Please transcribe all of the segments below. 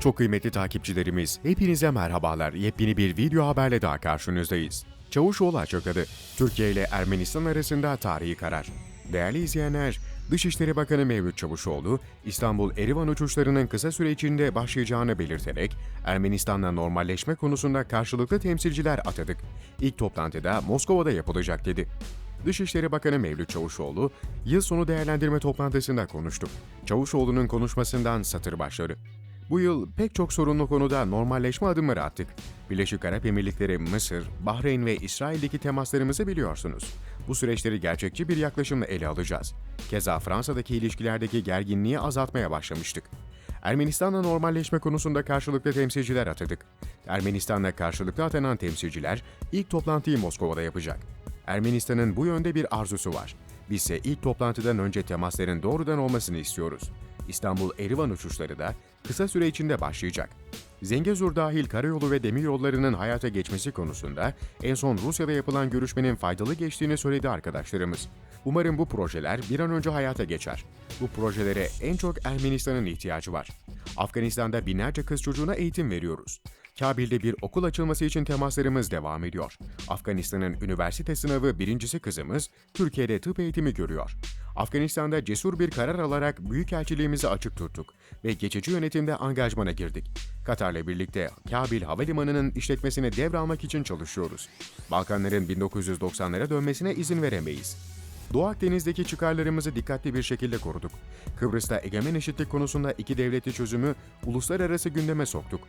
Çok kıymetli takipçilerimiz, hepinize merhabalar. Yepyeni bir video haberle daha karşınızdayız. Çavuşoğlu açıkladı. Türkiye ile Ermenistan arasında tarihi karar. Değerli izleyenler, Dışişleri Bakanı Mevlüt Çavuşoğlu, İstanbul-Erivan uçuşlarının kısa süre içinde başlayacağını belirterek, Ermenistan'la normalleşme konusunda karşılıklı temsilciler atadık. İlk toplantıda Moskova'da yapılacak dedi. Dışişleri Bakanı Mevlüt Çavuşoğlu, yıl sonu değerlendirme toplantısında konuştu. Çavuşoğlu'nun konuşmasından satır başları. Bu yıl pek çok sorunlu konuda normalleşme adımları attık. Birleşik Arap Emirlikleri, Mısır, Bahreyn ve İsrail'deki temaslarımızı biliyorsunuz. Bu süreçleri gerçekçi bir yaklaşımla ele alacağız. Keza Fransa'daki ilişkilerdeki gerginliği azaltmaya başlamıştık. Ermenistan'la normalleşme konusunda karşılıklı temsilciler atadık. Ermenistan'la karşılıklı atanan temsilciler ilk toplantıyı Moskova'da yapacak. Ermenistan'ın bu yönde bir arzusu var. Bizse ilk toplantıdan önce temasların doğrudan olmasını istiyoruz. İstanbul-Erivan uçuşları da kısa süre içinde başlayacak. Zengezur dahil karayolu ve demiryollarının hayata geçmesi konusunda en son Rusya'da yapılan görüşmenin faydalı geçtiğini söyledi arkadaşlarımız. Umarım bu projeler bir an önce hayata geçer. Bu projelere en çok Ermenistan'ın ihtiyacı var. Afganistan'da binlerce kız çocuğuna eğitim veriyoruz. Kabil'de bir okul açılması için temaslarımız devam ediyor. Afganistan'ın üniversite sınavı birincisi kızımız Türkiye'de tıp eğitimi görüyor. Afganistan'da cesur bir karar alarak büyükelçiliğimizi açık tuttuk ve geçici yönetimde angajmana girdik. Katar'la birlikte Kabil Havalimanı'nın işletmesini devralmak için çalışıyoruz. Balkanların 1990'lara dönmesine izin veremeyiz. Doğu Akdeniz'deki çıkarlarımızı dikkatli bir şekilde koruduk. Kıbrıs'ta egemen eşitlik konusunda iki devletli çözümü uluslararası gündeme soktuk.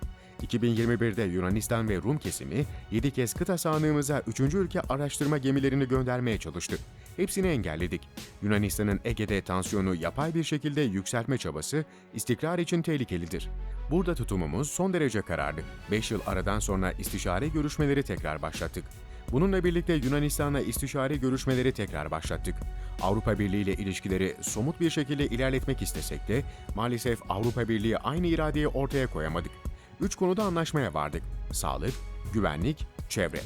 2021'de Yunanistan ve Rum kesimi 7 kez kıta sahanlığımıza 3. ülke araştırma gemilerini göndermeye çalıştı. Hepsini engelledik. Yunanistan'ın Ege'de tansiyonu yapay bir şekilde yükseltme çabası istikrar için tehlikelidir. Burada tutumumuz son derece kararlı. 5 yıl aradan sonra istişare görüşmeleri tekrar başlattık. Bununla birlikte Yunanistan'la istişare görüşmeleri tekrar başlattık. Avrupa Birliği ile ilişkileri somut bir şekilde ilerletmek istesek de maalesef Avrupa Birliği aynı iradeyi ortaya koyamadık. Üç konuda anlaşmaya vardık. Sağlık, güvenlik, çevre.